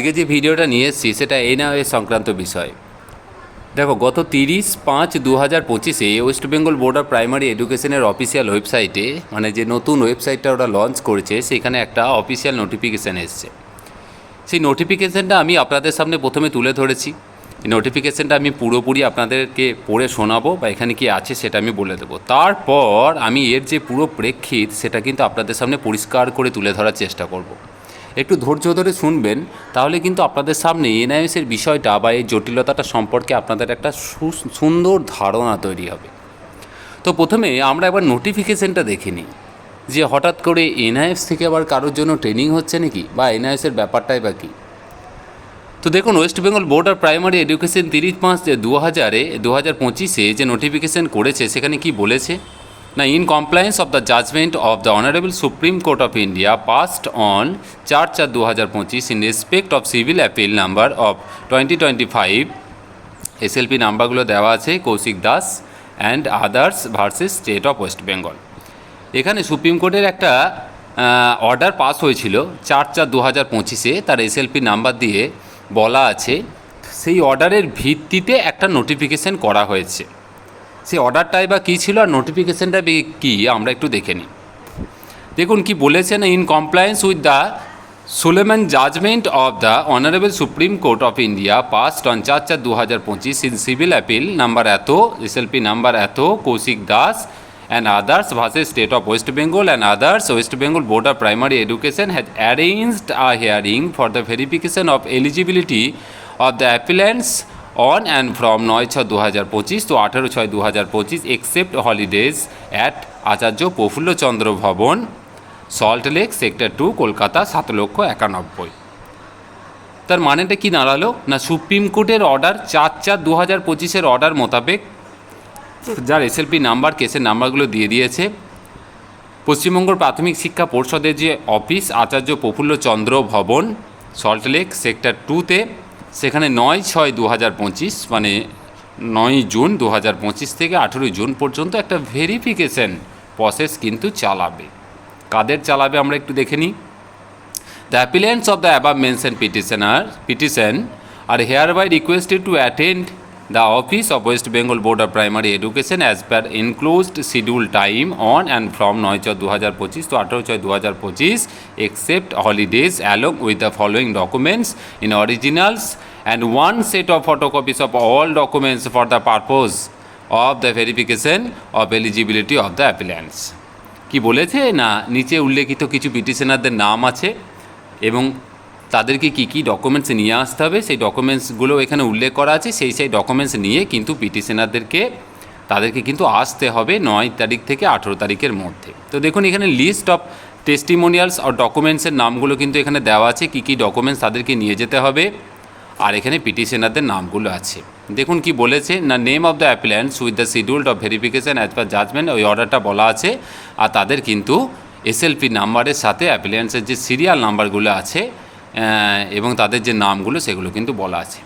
আজকে যে ভিডিওটা নিয়ে এসেছি, সেটা এনআইএ সংক্রান্ত বিষয়। দেখো, গত তিরিশ পাঁচ দু হাজার পঁচিশে West Bengal board of primary এডুকেশনের অফিসিয়াল ওয়েবসাইটে মানে যে নতুন ওয়েবসাইটটা ওরা লঞ্চ করেছে, সেখানে একটা অফিসিয়াল নোটিফিকেশান এসছে। সেই নোটিফিকেশানটা আমি আপনাদের সামনে প্রথমে তুলে ধরেছি। নোটিফিকেশানটা আমি পুরোপুরি আপনাদেরকে পড়ে শোনাবো, বা এখানে কি আছে সেটা আমি বলে দেবো। তারপর আমি এর যে পুরো প্রেক্ষিত, সেটা কিন্তু আপনাদের সামনে পরিষ্কার করে তুলে ধরার চেষ্টা করব। একটু ধৈর্য ধরে শুনবেন, তাহলে কিন্তু আপনাদের সামনে এনআইএসের বিষয়টা বা এই জটিলতাটা সম্পর্কে আপনাদের একটা সুন্দর ধারণা তৈরি হবে। তো প্রথমে আমরা একবার নোটিফিকেশানটা দেখে নিই, যে হঠাৎ করে এনআইএস থেকে আবার কারোর জন্য ট্রেনিং হচ্ছে নাকি বা এনআইএসের ব্যাপারটাই বা কী? তো দেখুন West Bengal board of primary education তিরিশ পাঁচ দু হাজারে দু হাজার পঁচিশে যে নোটিফিকেশন করেছে, সেখানে কি বলেছে? না in compliance of the judgement of the honourable supreme court of India passed on চার চার দু হাজার পঁচিশ in respect of civil appeal number of twenty twenty five SLP নাম্বারগুলো দেওয়া আছে Kaushik Das and others versus state of West Bengal এখানে supreme কোর্টের একটা অর্ডার পাস হয়েছিল চার চার দু হাজার পঁচিশে তার এসএলপি নাম্বার দিয়ে বলা আছে। সেই অর্ডারের ভিত্তিতে একটা নোটিফিকেশন করা হয়েছে। সেই অর্ডারটাই বা কী ছিল আর নোটিফিকেশনটা কী, আমরা একটু দেখে নিই। দেখুন কি বলেছেন in compliance with the Suleman judgement of the honourable supreme court of India passed on চার চার দু হাজার পঁচিশ ইন সিভিল অ্যাপিল নাম্বার এত এসএলপি নাম্বার এত Kaushik Das and others versus state of West Bengal and others West Bengal board of primary education has arranged a hearing for the verification of eligibility of the appellants on and from নয় ছ দু হাজার পঁচিশ তো আঠেরো ছয় দু হাজার পঁচিশ except holidays at Acharya Prafullachandra Bhavan Salt Lake sector two Kolkata, সাত লক্ষ একানব্বই। তার মানেটা কি দাঁড়াল? না সুপ্রিম কোর্টের অর্ডার চার চার দু হাজার পঁচিশের অর্ডার মোতাবেক? যার এসএলপি নাম্বার কেসের নাম্বারগুলো দিয়ে দিয়েছে। পশ্চিমবঙ্গ প্রাথমিক শিক্ষা পর্ষদের যে অফিস আচার্য প্রফুল্লচন্দ্র ভবন সল্টলেক সেক্টর টুতে সেখানে নয় ছয় দু হাজার পঁচিশ মানে নয় জুন দু হাজার পঁচিশ থেকে আঠেরোই জুন পর্যন্ত একটা ভেরিফিকেশন প্রসেস কিন্তু চালাবে। কাদের চালাবে আমরা একটু দেখে নিই। The appellants of the above mention petitioner, petition are hereby requested to attend the office of West Bengal Board of Primary Education as per enclosed schedule time on and from 9 ছয় দু হাজার পঁচিশ to আঠেরো ছয় দু হাজার পঁচিশ except holidays along with the following documents in originals and one set of photocopies of all documents for the purpose of the verification of eligibility of the appellants কি বলেছে না নিচে উল্লেখিত কিছু পিটিশনারদের নাম আছে এবং তাদেরকে কী কী ডকুমেন্টস নিয়ে আসতে হবে? সেই ডকুমেন্টসগুলো এখানে উল্লেখ করা আছে। সেই সেই ডকুমেন্টস নিয়ে কিন্তু পিটিশনারদেরকে, তাদেরকে কিন্তু আসতে হবে নয় তারিখ থেকে আঠেরো তারিখের মধ্যে। তো দেখুন, এখানে লিস্ট অফ টেস্টিমোনিয়ালস আর ডকুমেন্টসের নামগুলো কিন্তু এখানে দেওয়া আছে। কী কী ডকুমেন্টস তাদেরকে নিয়ে যেতে হবে? আর এখানে পিটিশনারদের নামগুলো আছে। দেখুন কি বলেছে না name of the appellants with the scheduled of verification as per judgement ওই অর্ডারটা বলা আছে। আর তাদের কিন্তু এসএলপি নাম্বারের সাথে অ্যাপ্লিয়েন্টসের যে সিরিয়াল নাম্বারগুলো আছে এবং তাদের যে নামগুলো, সেগুলো কিন্তু বলা আছে।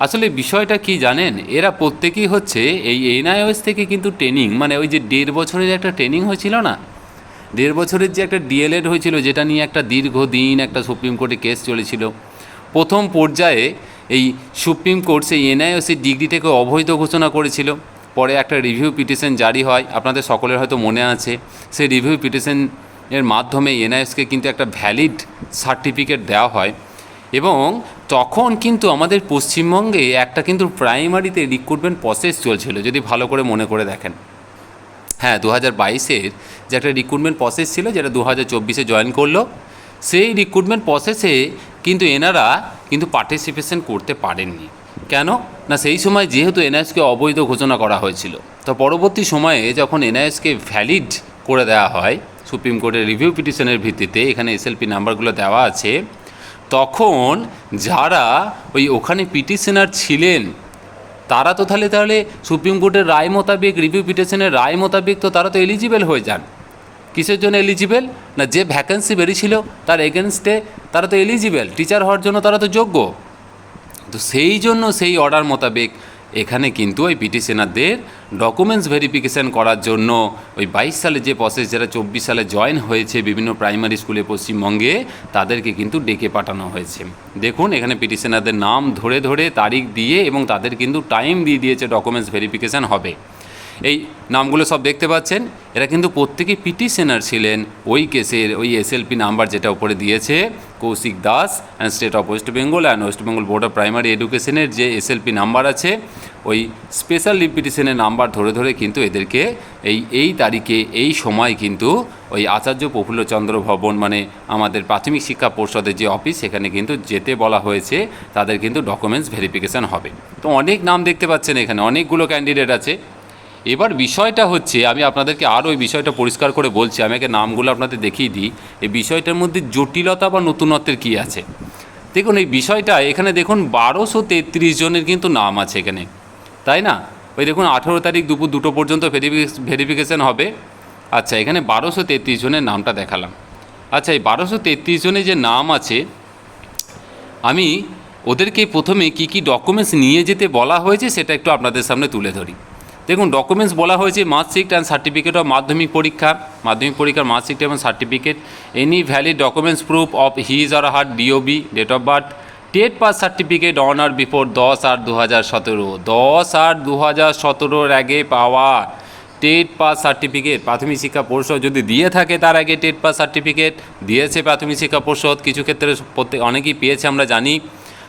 আসলে বিষয়টা কি জানেন? এরা প্রত্যেকেই হচ্ছে এই এনআইওএস থেকে কিন্তু ট্রেনিং মানে ওই যে দেড় বছরের একটা ট্রেনিং হয়েছিল না? দেড় বছরের যে একটা ডিএলএড হয়েছিল, যেটা নিয়ে একটা দীর্ঘদিন একটা সুপ্রিম কোর্টে কেস চলেছিল। প্রথম পর্যায়ে এই সুপ্রিম কোর্ট সেই এনআইওসির ডিগ্রিটাকে অবৈধ ঘোষণা করেছিল। পরে একটা রিভিউ পিটিশন জারি হয়। আপনাদের সকলের হয়তো মনে আছে, সেই রিভিউ পিটিশন এর মাধ্যমে এনআইএসকে কিন্তু একটা ভ্যালিড সার্টিফিকেট দেওয়া হয়। এবং তখন কিন্তু আমাদের পশ্চিমবঙ্গে একটা কিন্তু প্রাইমারিতে রিক্রুটমেন্ট প্রসেস চলছিল, যদি ভালো করে মনে করে দেখেন। হ্যাঁ দু হাজার বাইশের যে একটা রিক্রুটমেন্ট প্রসেস ছিল, যেটা দু হাজার চব্বিশে জয়েন করল, সেই রিক্রুটমেন্ট প্রসেসে কিন্তু এনারা কিন্তু পার্টিসিপেশন করতে পারেননি। কেন? না, সেই সময় যেহেতু এনআইএসকে অবৈধ ঘোষণা করা হয়েছিল, তো পরবর্তী সময়ে যখন এনআইএসকে ভ্যালিড করে দেওয়া হয় সুপ্রিম কোর্টের রিভিউ পিটিশনের ভিত্তিতে এখানে এসএলপি নাম্বারগুলো দেওয়া আছে। তখন যারা ওই ওখানে পিটিশনার ছিলেন, তারা তো তাহলে তাহলে সুপ্রিম কোর্টের রায় মোতাবেক, রিভিউ পিটিশনের রায় মোতাবেক তো তারা তো এলিজিবেল হয়ে যান। কিসের জন্য এলিজিবেল না, যে ভ্যাকেন্সি বেরিয়েছিল তার এগেনস্টে তারা তো এলিজিবেল টিচার হওয়ার জন্য তারা তো যোগ্য। তো সেই জন্য সেই অর্ডার মোতাবেক এখানে কিন্তু ওই পিটিশনারদের ডকুমেন্টস ভেরিফিকেশান করার জন্য ওই বাইশ সালে যে প্রসেস যারা চব্বিশ সালে জয়েন হয়েছে বিভিন্ন প্রাইমারি স্কুলে পশ্চিমবঙ্গে, তাদেরকে কিন্তু ডেকে পাঠানো হয়েছে। দেখুন, এখানে পিটিশনারদের নাম ধরে ধরে, তারিখ দিয়ে এবং তাদের কিন্তু টাইম দিয়ে দিয়েছে ডকুমেন্টস ভেরিফিকেশান হবে। এই নামগুলো সব দেখতে পাচ্ছেন? এরা কিন্তু প্রত্যেকেই পিটিশনার ছিলেন। ওই কেসের, ওই এসএলপি নাম্বার যেটা উপরে দিয়েছে, Kaushik Das and state of West Bengal and West Bengal board of primary এডুকেশনের যে এসএলপি নাম্বার আছে, ওই স্পেশাল পিটিশনের নাম্বার ধরে ধরে কিন্তু এদেরকে এই এই তারিখে, এই সময় কিন্তু ওই আচার্য প্রফুল্লচন্দ্র ভবন মানে আমাদের প্রাথমিক শিক্ষা পর্ষদের যে অফিস সেখানে কিন্তু যেতে বলা হয়েছে। তাদের কিন্তু ডকুমেন্টস ভেরিফিকেশান হবে। তো অনেক নাম দেখতে পাচ্ছেন এখানে। অনেকগুলো ক্যান্ডিডেট আছে। এবার বিষয়টা হচ্ছে, আমি আপনাদেরকে আরও এই বিষয়টা পরিষ্কার করে বলছি, আমি আগে নামগুলো আপনাদের দেখিয়ে দিই, এই বিষয়টার মধ্যে জটিলতা বা নতুনত্বের কী আছে? দেখুন, এই বিষয়টা, এখানে দেখুন বারোশো তেত্রিশ জনের কিন্তু নাম আছে এখানে, তাই না? ওই দেখুন আঠেরো তারিখ দুপুর দুটো পর্যন্ত ভেরিফিকেশান হবে আচ্ছা এখানে বারোশো তেত্রিশ জনের নামটা দেখালাম আচ্ছা এই বারোশো তেত্রিশ জনের যে নাম আছে, আমি ওদেরকে প্রথমে কি কি ডকুমেন্টস নিয়ে যেতে বলা হয়েছে সেটা একটু আপনাদের সামনে তুলে ধরি। দেখুন ডকুমেন্টস বলা হয়েছে মার্কশিট অ্যান্ড সার্টিফিকেট অফ মাধ্যমিক পরীক্ষা। মাধ্যমিক পরীক্ষার মার্কশিট এবং certificate any valid documents proof of his or her DOB date of birth TET pass certificate on or before দশ আট দু হাজার সতেরো। দশ আট দু হাজার সতেরোর আগে পাওয়া টেট পাস সার্টিফিকেট প্রাথমিক শিক্ষা পরিষদ যদি দিয়ে থাকে তার আগে টেট পাস সার্টিফিকেট দিয়েছে প্রাথমিক শিক্ষা পরিষদ, কিছু ক্ষেত্রে প্রত্যেক অনেকেই পেয়েছে, আমরা জানি।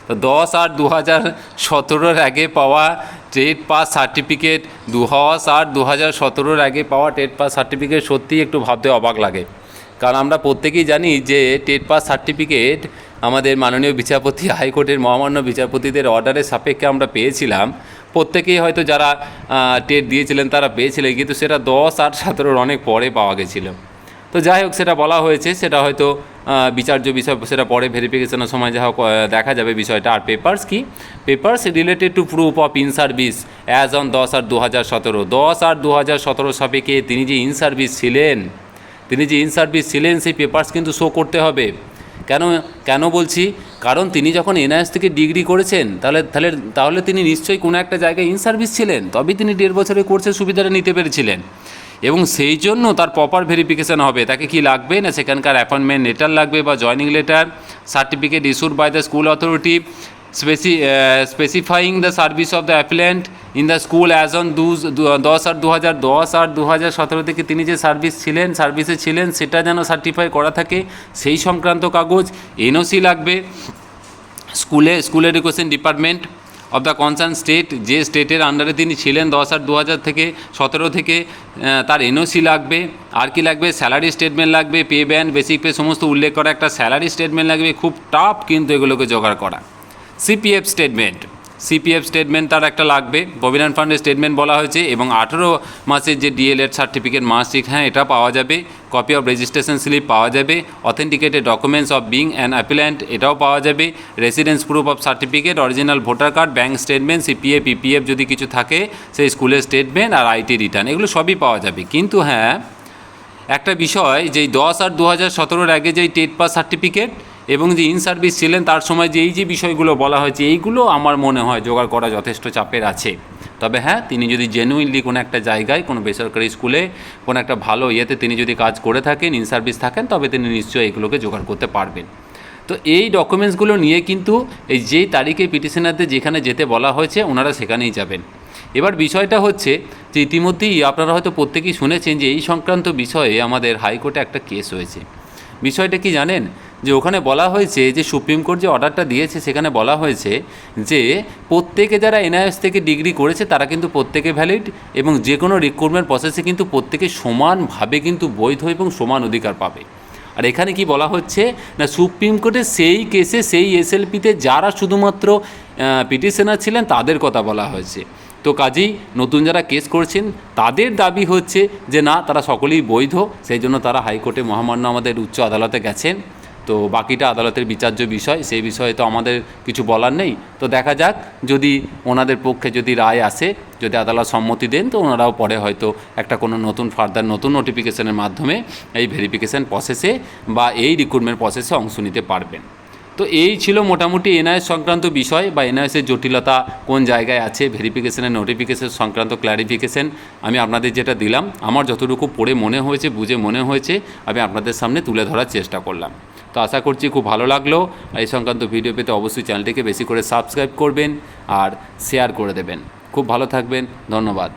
তো দশ আট দু হাজার সতেরোর আগে পাওয়া টেট পাস সার্টিফিকেট দু দশ আট দু হাজার সতেরোর আগে পাওয়া টেট পাস সার্টিফিকেট সত্যিই একটু ভাবতে অবাক লাগে। কারণ আমরা প্রত্যেকেই জানি যে টেট পাস সার্টিফিকেট আমাদের মাননীয় বিচারপতি, হাইকোর্টের মহামান্য বিচারপতিদের অর্ডারের সাপেক্ষে আমরা পেয়েছিলাম। প্রত্যেকেই হয়তো যারা টেট দিয়েছিলেন তারা পেয়েছিলেন, কিন্তু সেটা দশ আট সতেরোর অনেক পরে পাওয়া গেছিল। তো যাই হোক, সেটা বলা হয়েছে, সেটা হয়তো বিচার্য বিষয়, সেটা পরে ভেরিফিকেশনের সময় যা দেখা যাবে বিষয়টা। আর পেপার্স কি? Papers related to proof of in service as on দশ আর দু হাজার সতেরো। দশ আর দু হাজার সতেরো সাপেক্ষে তিনি যে ইন সার্ভিস ছিলেন, তিনি যে ইন সার্ভিস ছিলেন, সেই পেপার্স কিন্তু শো করতে হবে। কেন কেন বলছি? কারণ তিনি যখন এনআইএস থেকে ডিগ্রি করেছেন, তাহলে তাহলে তাহলে তিনি নিশ্চয়ই কোনো একটা জায়গায় ইন সার্ভিস ছিলেন। তবেই তিনি দেড় বছরের কোর্সের সুবিধাটা নিতে পেরেছিলেন। এবং সেই জন্য তার প্রপার ভেরিফিকেশান হবে। তাকে কি লাগবে না? সেখানকার অ্যাপয়েন্টমেন্ট লেটার লাগবে বা joining letter certificate issued by the school authority speci specifying the service of the appellant in the school as on দু দশ আট দু হাজার দশ আট দু হাজার সতেরো থেকে তিনি যে সার্ভিস ছিলেন সার্ভিসে ছিলেন, সেটা যেন সার্টিফাই করা থাকে, সেই সংক্রান্ত কাগজ এনওসি লাগবে। স্কুলে school education department of the concern state যে স্টেটের আন্ডারে তিনি ছিলেন দশ আট দু হাজার থেকে সতেরো থেকে তার এনওসি লাগবে, আর কি লাগবে? স্যালারি স্টেটমেন্ট লাগবে পে ব্যান্ড বেসিক পে সমস্ত উল্লেখ করা একটা স্যালারি স্টেটমেন্ট লাগবে, খুব টাফ কিন্তু এগুলোকে জোগাড় করা। সিপিএফ স্টেটমেন্ট সিপিএফ স্টেটমেন্ট তার একটা লাগবে। প্রভিডেন্ট ফান্ডের স্টেটমেন্ট বলা হয়েছে এবং আঠেরো মাসের যে ডিএলএড সার্টিফিকেট মার্কশিট হ্যাঁ এটা পাওয়া যাবে। কপি অফ রেজিস্ট্রেশন স্লিপ পাওয়া যাবে। Authenticated documents of being and appellant এটাও পাওয়া যাবে। Residence proof of certificate original voter card bank statement CPF PPF যদি কিছু থাকে, সেই স্কুলের স্টেটমেন্ট আর আইটি রিটার্ন এগুলো সবই পাওয়া যাবে। কিন্তু হ্যাঁ একটা বিষয় যে দশ আর দু হাজার সতেরোর আগে যেই টেট পাস সার্টিফিকেট এবং যে ইন সার্ভিস ছিলেন, তার সময় যে এই যে বিষয়গুলো বলা হয়েছে, এইগুলো আমার মনে হয় জোগাড় করা যথেষ্ট চাপের আছে। তবে হ্যাঁ তিনি যদি জেনুইনলি কোনো একটা জায়গায়, কোনো বেসরকারি স্কুলে, কোনো একটা ভালো ইয়েতে তিনি যদি কাজ করে থাকেন ইন সার্ভিস থাকেন, তবে তিনি নিশ্চয়ই এগুলোকে জোগাড় করতে পারবেন। তো এই ডকুমেন্টসগুলো নিয়ে কিন্তু এই যেই তারিখে পিটিশনারদের যেখানে যেতে বলা হয়েছে, ওনারা সেখানেই যাবেন। এবার বিষয়টা হচ্ছে যে ইতিমধ্যেই আপনারা হয়তো প্রত্যেকেই শুনেছেন যে এই সংক্রান্ত বিষয়ে আমাদের হাইকোর্টে একটা কেস হয়েছে। বিষয়টা কি জানেন? যে ওখানে বলা হয়েছে যে সুপ্রিম কোর্ট যে অর্ডারটা দিয়েছে, সেখানে বলা হয়েছে যে প্রত্যেকে যারা এনআইএস থেকে ডিগ্রি করেছে, তারা কিন্তু প্রত্যেকে ভ্যালিড এবং যে কোনো রিক্রুটমেন্ট প্রসেসে কিন্তু প্রত্যেকে সমানভাবে কিন্তু বৈধ এবং সমান অধিকার পাবে। আর এখানে কি বলা হচ্ছে? না, সুপ্রিম কোর্টে সেই কেসে, সেই এসএলপিতে যারা শুধুমাত্র পিটিশনার ছিলেন, তাদের কথা বলা হয়েছে। তো কাজেই নতুন যারা কেস করছেন, তাদের দাবি হচ্ছে যে না, তারা সকলেই বৈধ, সেই জন্য তারা হাইকোর্টে মহামান্য আমাদের উচ্চ আদালতে গেছেন। তো বাকিটা আদালতের বিচার্য বিষয়, সেই বিষয়ে তো আমাদের কিছু বলার নেই। তো দেখা যাক, যদি ওনাদের পক্ষে যদি রায় আসে, যদি আদালত সম্মতি দেন, তো ওনারাও পরে হয়তো একটা কোনো নতুন, ফার্দার নতুন নোটিফিকেশনের মাধ্যমে এই ভেরিফিকেশান প্রসেসে বা এই রিক্রুটমেন্ট প্রসেসে অংশ নিতে পারবেন। তো এই ছিল মোটামুটি এনআইএস সংক্রান্ত বিষয় বা এনআইএসের জটিলতা কোন জায়গায় আছে ভেরিফিকেশনের নোটিফিকেশন সংক্রান্ত ক্ল্যারিফিকেশন আমি আপনাদের যেটা দিলাম, আমার যতটুকু পড়ে মনে হয়েছে, বুঝে মনে হয়েছে, আমি আপনাদের সামনে তুলে ধরার চেষ্টা করলাম। তো আশা করছি খুব ভালো লাগল। আর এই সংক্রান্ত ভিডিও পেতে অবশ্যই চ্যানেলটিকে বেশি করে সাবস্ক্রাইব করবেন আর শেয়ার করে দেবেন। খুব ভালো থাকবেন, ধন্যবাদ।